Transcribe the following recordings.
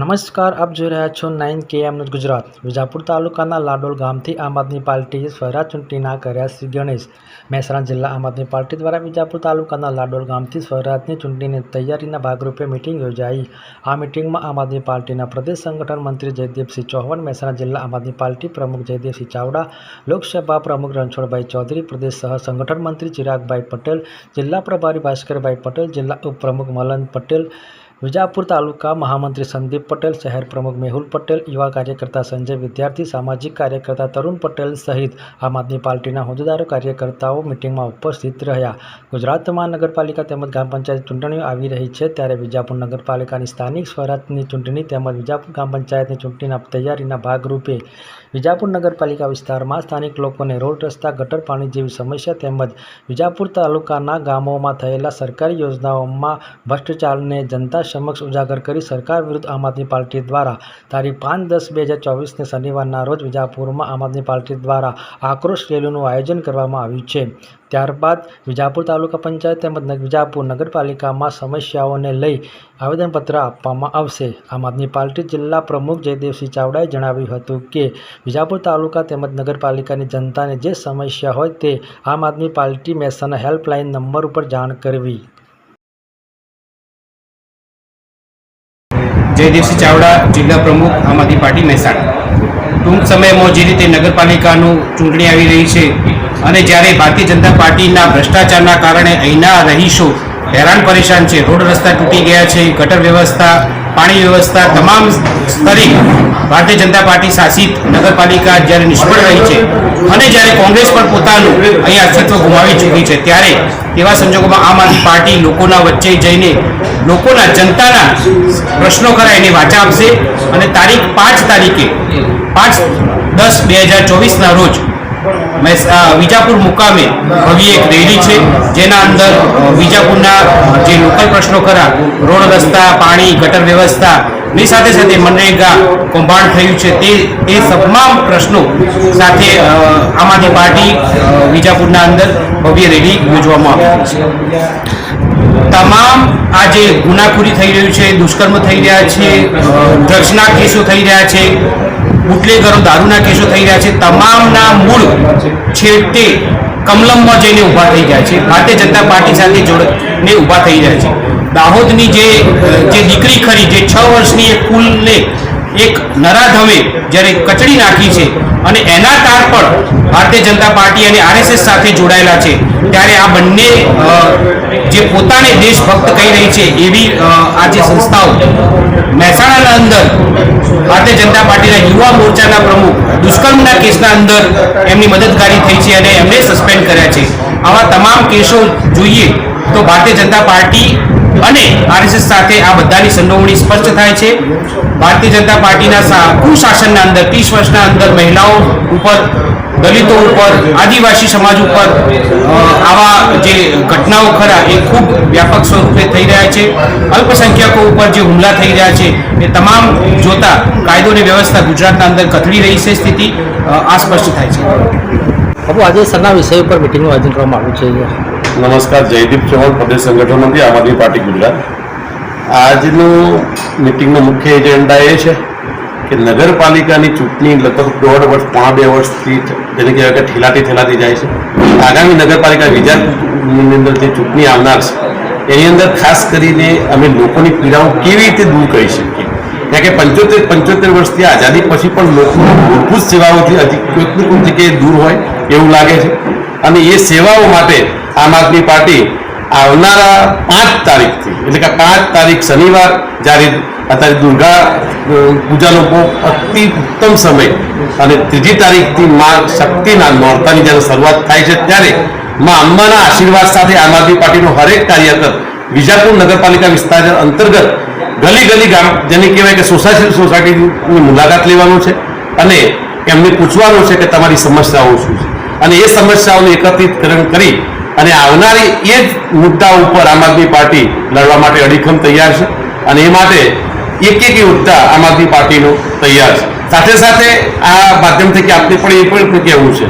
નમસ્કાર, આપ જોઈ રહ્યા છો nine KM news Gujarat. Vijapur તાલુકાના લાડોલ ગામથી આમ આદમી પાર્ટીએ સ્વરાજ ચૂંટણીના કર્યા શ્રી ગણેશ. મહેસાણા જિલ્લા આમ આદમી પાર્ટી દ્વારા વિજાપુર તાલુકાના લાડોલ ગામથી સ્વરાજની ચૂંટણીની તૈયારીના ભાગરૂપે મિટિંગ યોજાઈ. આ મિટિંગમાં આમ આદમી પાર્ટીના પ્રદેશ સંગઠન મંત્રી જયદીપસિંહ ચૌહાણ, મહેસાણા જિલ્લા આમ આદમી પાર્ટી પ્રમુખ જયદેવસિંહ ચાવડા, લોકસભા પ્રમુખ રણછોડભાઈ ચૌધરી, પ્રદેશ સહ સંગઠન મંત્રી ચિરાગભાઈ પટેલ, જિલ્લા પ્રભારી ભાસ્કરભાઈ પટેલ, જિલ્લા ઉપપ્રમુખ મલન પટેલ વિજાપુર તાલુકા મહામંત્રી સંદીપ પટેલ, શહેર પ્રમુખ મેહુલ પટેલ, યુવા કાર્યકર્તા સંજય વિદ્યાર્થી, સામાજિક કાર્યકર્તા તરુણ પટેલ સહિત આમ આદમી પાર્ટીના હોદ્દેદારો, કાર્યકર્તાઓ મિટિંગમાં ઉપસ્થિત રહ્યા. ગુજરાતમાં નગરપાલિકા તેમજ ગ્રામ પંચાયત ચૂંટણીઓ આવી રહી છે ત્યારે વિજાપુર નગરપાલિકાની સ્થાનિક સ્વરાજની ચૂંટણી તેમજ વિજાપુર ગ્રામ પંચાયતની ચૂંટણીના તૈયારીના ભાગરૂપે વિજાપુર નગરપાલિકા વિસ્તારમાં સ્થાનિક લોકોને રોડ રસ્તા, ગટર પાણી જેવી સમસ્યા તેમજ વિજાપુર તાલુકાના ગામોમાં થયેલા સરકારી યોજનાઓમાં ભ્રષ્ટાચારને જનતા સમક્ષ ઉજાગર કરી સરકાર વિરુદ્ધ આમ આદમી પાર્ટી દ્વારા તારીખ પાંચ દસ બે હજાર ચોવીસને શનિવારના રોજ વિજાપુરમાં આમ આદમી પાર્ટી દ્વારા આક્રોશ રેલીનું આયોજન કરવામાં આવ્યું છે. ત્યારબાદ વિજાપુર તાલુકા પંચાયત તેમજ વિજાપુર નગરપાલિકામાં સમસ્યાઓને લઈ આવેદનપત્ર આપવામાં આવશે. આમ આદમી પાર્ટી જિલ્લા પ્રમુખ જયદેવસિંહ ચાવડાએ જણાવ્યું હતું કે વિજાપુર તાલુકા તેમજ નગરપાલિકાની જનતાને જે સમસ્યા હોય તે Aam Aadmi party Mehsana helpline number ઉપર જાણ કરવી. જયદેવસિંહ ચાવડા, જિલ્લા પ્રમુખ, આમ આદમી પાર્ટી મહેસાણા. ટૂંક સમયમાં જે રીતે નગરપાલિકાનું ચૂંટણી આવી રહી છે અને જ્યારે ભારતીય જનતા પાર્ટીના ભ્રષ્ટાચારના કારણે અહીંના રહીશો હેરાન પરેશાન છે, રોડ રસ્તા તૂટી ગયા છે, ગટર વ્યવસ્થા પાણી વ્યવસ્થા તમામ સ્તરે ભારતીય જનતા પાર્ટી શાસિત નગરપાલિકા જ્યારે નિષ્ફળ રહી છે અને જ્યારે કોંગ્રેસ પણ પોતાનું અહીં અસ્તિત્વ ગુમાવી ચૂકી છે, ત્યારે એવા સંજોગોમાં આમ આદમી પાર્ટી લોકોના વચ્ચે જઈને લોકોના જનતાના પ્રશ્નો ખરા એની વાચા આપશે અને તારીખ પાંચ તારીખે પાંચ દસ બે હજાર ચોવીસના રોજ વિજાપુર મુકામે ભવ્ય એક રેલી છે, જેના અંદર વિજાપુરના જે લોકલ પ્રશ્નો ખરા, રોડ રસ્તા, પાણી, ગટર વ્યવસ્થા, ની સાથે સાથે મનરેગા, કૌભાંડ થયું છે, તે, એ તમામ પ્રશ્નો સાથે આમ આદમી પાર્ટી વિજાપુરના અંદર ભવ્ય રેલી યોજવામાં આવી છે. તમામ આ જે ગુનાખોરી થઈ રહ્યું છે, દુષ્કર્મ થઈ રહ્યા છે ડ્રગ્સના કેસો થઈ રહ્યા છે બુટલેગરો દારૂના કેસો થઈ રહ્યા છે. તમામના મૂળ છેવટે કમલમમાં જઈને ઊભા થઈ ગયા છે. ભારતીય જનતા પાર્ટી સાથે જોડને ઊભા થઈ રહ્યા છે. દાહોદની જે જે દીકરી ખરી, જે છ વર્ષની એક કુલને એક નરાધમે જ્યારે કચડી નાખી છે અને એના તાર પણ ભારતીય જનતા પાર્ટી અને આરએસએસ સાથે જોડાયેલા છે, ત્યારે આ બંને જે પોતાને દેશભક્ત કહી રહી છે એવી આ જે સંસ્થાઓ, મહેસાણાના અંદર ભારતીય જનતા પાર્ટીના યુવા મોરચાના પ્રમુખ દુષ્કર્મના કેસના અંદર એમની મદદગારી થઈ છે અને એમને સસ્પેન્ડ કર્યા છે. આવા તમામ કેસો જોઈએ તો ભારતીય જનતા પાર્ટી અને આરએસએસ સાથે આ બધાની સંડોવણી સ્પષ્ટ થાય છે. ભારતીય જનતા પાર્ટીના કુશાસનના અંદર, ત્રીસ વર્ષના અંદર મહિલાઓ ઉપર, દલિતો ઉપર, આદિવાસી સમાજ ઉપર આવા જે ઘટનાઓ ખરા એ ખૂબ વ્યાપક સ્વરૂપે થઈ રહ્યા છે. અલ્પસંખ્યકો ઉપર જે હુમલા થઈ રહ્યા છે એ તમામ જોતા કાયદો અને વ્યવસ્થા ગુજરાતના અંદર કથળી રહી છે સ્થિતિ. આ સ્પષ્ટ થાય છે. બાબુ આજે સરના વિષય ઉપર મિટિંગનું આયોજન કરવામાં આવ્યું છે. નમસ્કાર, જયદીપ ચૌહાણ, પ્રદેશ સંગઠન મંત્રી આમ આદમી પાર્ટી ગુજરાત. આજનું મિટિંગનો મુખ્ય એજન્ડા એ છે કે નગરપાલિકાની ચૂંટણી લગભગ દોઢ વર્ષ, પોણા બે વર્ષથી જેને કહેવાય કે ઠેલાતી ઠેલાતી જાય છે. આગામી નગરપાલિકા વિજાપુરની અંદર જે ચૂંટણી આવનાર છે, એની અંદર ખાસ કરીને અમે લોકોની પીડાઓ કેવી રીતે દૂર કરી શકીએ? કારણ કે પંચોતેર પંચોતેર વર્ષથી આઝાદી પછી પણ લોકોની મૂળભૂત સેવાઓથી હજી કોઈક ને કોઈક જગ્યાએ દૂર હોય એવું લાગે છે. અને એ સેવાઓ માટે આમ આદમી પાર્ટી આવનારા પાંચ તારીખથી, એટલે કે પાંચ તારીખ શનિવાર, જ્યારે અત્યારે દુર્ગા પૂજાનો અતિ ઉત્તમ સમય અને ત્રીજી તારીખથી મા શક્તિના નોરતાની જ્યારે શરૂઆત થાય છે, ત્યારે મા અંબાના આશીર્વાદ સાથે આમ આદમી પાર્ટીનો હરેક કાર્યકર વિજાપુર નગરપાલિકા વિસ્તાર અંતર્ગત ગલી ગલી ગામ, જેને કહેવાય કે સોસાયટી, સોસાયટીની મુલાકાત લેવાનું છે અને એમને પૂછવાનું છે કે તમારી સમસ્યાઓ શું છે. અને એ સમસ્યાઓનું એકત્રિતકરણ કરી અને આવનારી એ જ મુદ્દા ઉપર આમ આદમી પાર્ટી લડવા માટે અડીખમ તૈયાર છે અને એ માટે એક એક મુદ્દા આમ આદમી પાર્ટીનો તૈયાર છે. સાથે સાથે આ માધ્યમથી કે આપને પણ એ પણ કહેવું છે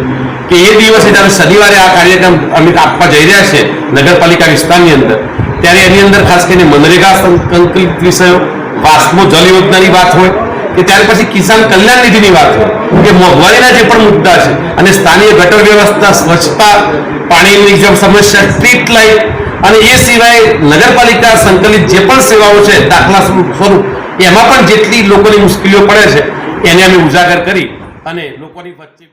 કે એ દિવસે જ્યારે શનિવારે આ કાર્યક્રમ અમે આપવા જઈ રહ્યા છે નગરપાલિકા વિસ્તારની અંદર, ત્યારે એની અંદર ખાસ કરીને મનરેગા સંકલિત વિષયો, વાસ્મો જલ યોજનાની વાત હોય કે ત્યાર પછી કિસાન કલ્યાણ નિધિની વાત કે મોંઘવારીના જે પણ મુદ્દા છે અને સ્થાનિય ગટર વ્યવસ્થા, સ્વચ્છતા, પાણીની જે સમસ્યા, સ્ટ્રીટ લાઇટ અને એ સિવાય નગરપાલિકા સંકલિત જે પણ સેવાઓ છે, દાખલા સ્વરૂપ, એમાં પણ જેટલી લોકોની મુશ્કેલીઓ પડે છે, એને અમે ઉજાગર કરી અને લોકોની વચ્ચે